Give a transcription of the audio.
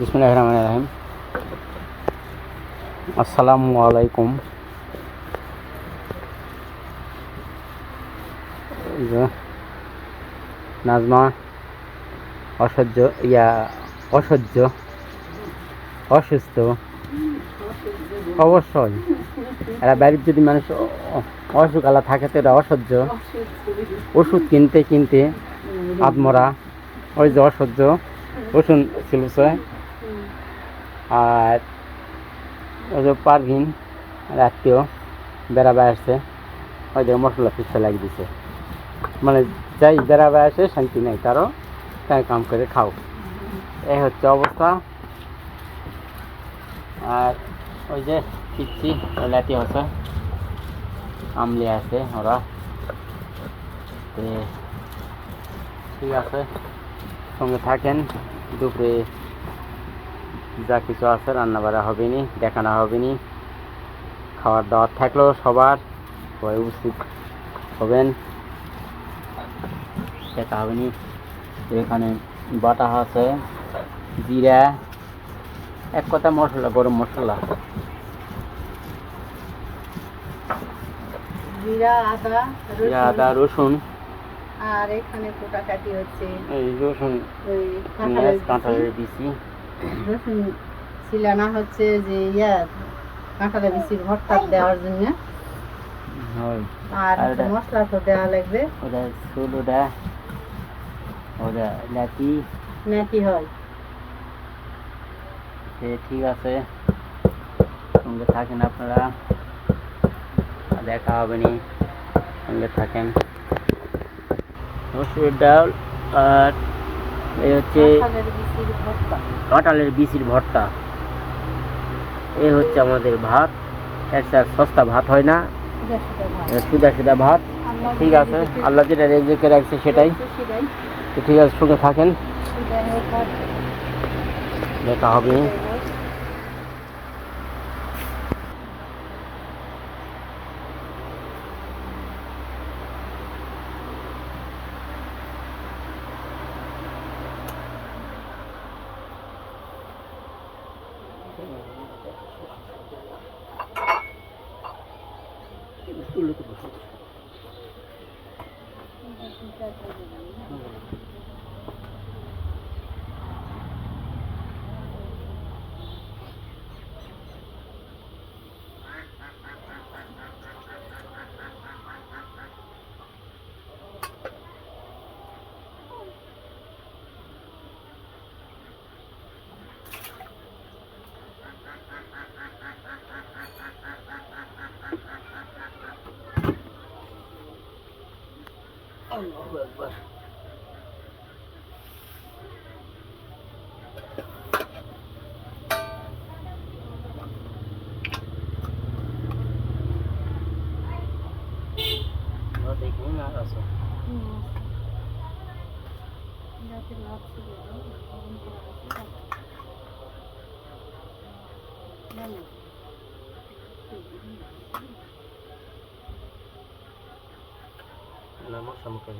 বিসমুল্লাহ আসসালামু আলাইকুম নাজমা, অসহ্য, ইয়া, অসহ্য, অসুস্থ, অবশ্যই। এরা বাড়ির যদি মানুষ অসুখ আলা থাকে তো এরা অসহ্য। ওষুধ কিনতে কিনতে আত্মরা ওই যে অসহ্য, ওষুধ ছিল আর ওই যে পারভিন রাত্রেও বেড়াবে আসছে। ওই যে মশলা পিসতে লাগিয়ে দিছে। মানে যাই বেড়াবে আসে, শান্তি নেই, তারও তাই কাম করে খাও। এই হচ্ছে অবস্থা। আর ওই যে পিচ্ছি লাতি আছে। আমলি আছে ওরা। ঠিক আছে। সঙ্গে থাকেন, দুপুরে যা কিছু আছে রান্না বাড়া হবে নি দেখানো হবে নি খাবার দাওয়ার থাকলেও সবার। সবাই উপস্থিত হবেন। দেখা হবে নি এখানে বাটা আছে জিরা এক কথা মশলা গরম মশলা। জিরা আদা জিরা রসুন আদা রসুন। আর এখানে কোটাকাটি হচ্ছে। এই রসুন কাঁঠালের বিচি। রসুন ছিলানা হচ্ছে যে ইয়া কাঁঠালের বিচির ভর্তা দেওয়ার জন্য। আর মশলা তো দেওয়া লাগবে। ওটা সুল ওটা ওটা লাচি নাকি হয়। সে ঠিক আছে। সঙ্গে থাকেন আপনারা। দেখা হবে নি। সঙ্গে থাকেন। মসুর ডাল আর এই হচ্ছে কাঁঠালের বিচির ভর্তা। এই হচ্ছে আমাদের ভাত। একটা সস্তা ভাত হয় না। সুদা সুদা ভাত। ঠিক আছে। আল্লাহ যেটা রেজেকে রাখছে সেটাই। ঠিক আছে শুনে থাকেন। হবে হোক আর দেখা হবে আল্লাহু আকবার দেখুন আর আছে যাতে লাভ ছিল, গরম করা আছে। না, না। nama sama kayak